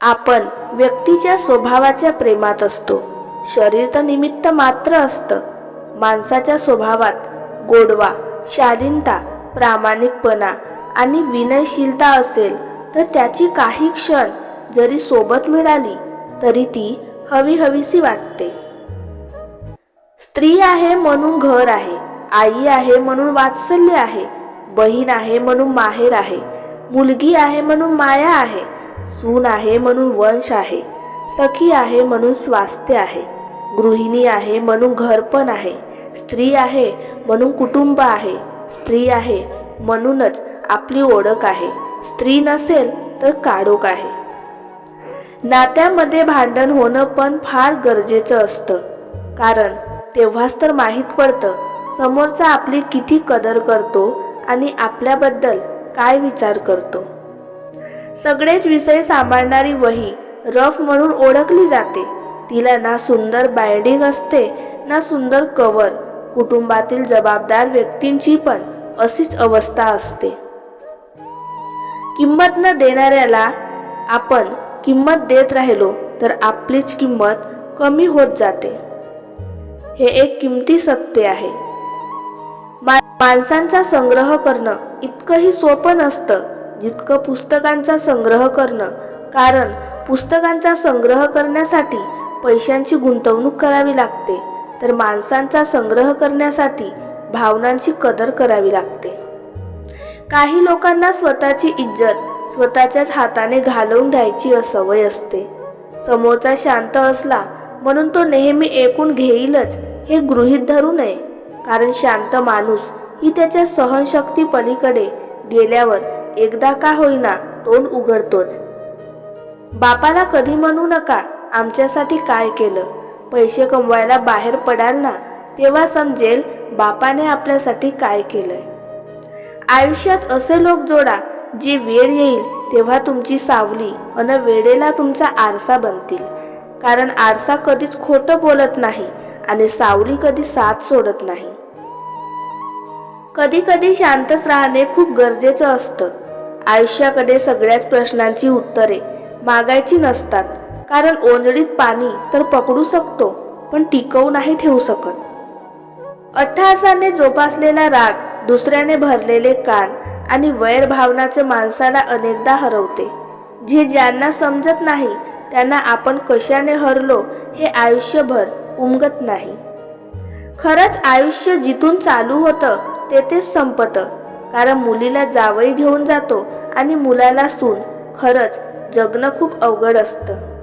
आपण व्यक्तीच्या स्वभावाच्या प्रेमात असतो. शरीर तर निमित्त मात्र असतं. माणसाच्या स्वभावात गोडवा शालीनता प्रामाणिकपणा आणि विनयशीलता असेल तर त्याची काही क्षण जरी सोबत मिळाली तरी ती हवी हवीसी वाटते. स्त्री आहे म्हणून घर आहे आई आहे म्हणून वात्सल्य आहे बहीण आहे म्हणून माहेर आहे मुलगी आहे म्हणून माया आहे सून आहे म्हणून वंश आहे सखी आहे म्हणून स्वास्थ्य आहे गृहिणी आहे म्हणून घर पण आहे स्त्री आहे म्हणून कुटुंब आहे स्त्री आहे म्हणूनच आपली ओळख आहे स्त्री नसेल तर काढोक आहे. नात्यामध्ये भांडण होणं पण फार गरजेचं असतं कारण तेव्हाच तर माहीत पडतं समोरचा आपली किती कदर करतो आणि आपल्याबद्दल काय विचार करतो. सगळेच विषय सांभाळणारी वही रफ म्हणून ओळखली जाते. तिला ना सुंदर बायडिंग असते ना सुंदर कवर कुटुंबातील जबाबदार व्यक्तींची पण अशीच अवस्था असते. किंमत न देणाऱ्याला आपण किंमत देत राहिलो तर आपलीच किंमत कमी होत जाते. हे एक किमती सत्य आहे. माणसांचा संग्रह करणं इतकंही सोपं नसतं जितकं पुस्तकांचा संग्रह करणं कारण पुस्तकांचा संग्रह करण्यासाठी पैशांची गुंतवणूक करावी लागते तर माणसांचा संग्रह करण्यासाठी भावनांची कदर करावी लागते. काही लोकांना स्वतःची इज्जत स्वतःच्याच हाताने घालवून घ्यायची सवय असते. समोरचा शांत असला म्हणून तो नेहमी ऐकून घेईलच हे गृहीत धरू नये. कारण शांत माणूस ही त्याच्या सहनशक्ती पलीकडे गेल्यावर एकदा का होईना तोंड उघडतोच. बापाला कधी म्हणू नका आमच्यासाठी काय केलं? पैसे कमवायला बाहेर पडाल ना तेव्हा समजेल बापाने आपल्यासाठी काय केलंय. आयुष्यात असे लोक जोडा जे वेळ येईल तेव्हा तुमची सावली अन वेळेला तुमचा आरसा बनतील. कारण आरसा कधीच खोटं बोलत नाही आणि सावली कधी साथ सोडत नाही. कधी कधी शांतच राहणे खूप गरजेचं असतं. आयुष्याकडे सगळ्याच प्रश्नांची उत्तरे मागायची नसतात. कारण ओंजळीत पाणी तर पकडू शकतो पण टिकवू नाही ठेवू शकत. अट्टहासाने जोपासलेला राग दुसऱ्याने भरलेले कान आणि वैर भावनाचे माणसाला अनेकदा हरवते. जे ज्यांना समजत नाही त्यांना आपण कशाने हरलो हे आयुष्यभर उमगत नाही. खरंच आयुष्य जिथून चालू होतं तेथेच संपतं. कारण मुलीला जावई घेऊन जातो आणि मुलाला सून. खरंच जगणं खूप अवघड असतं.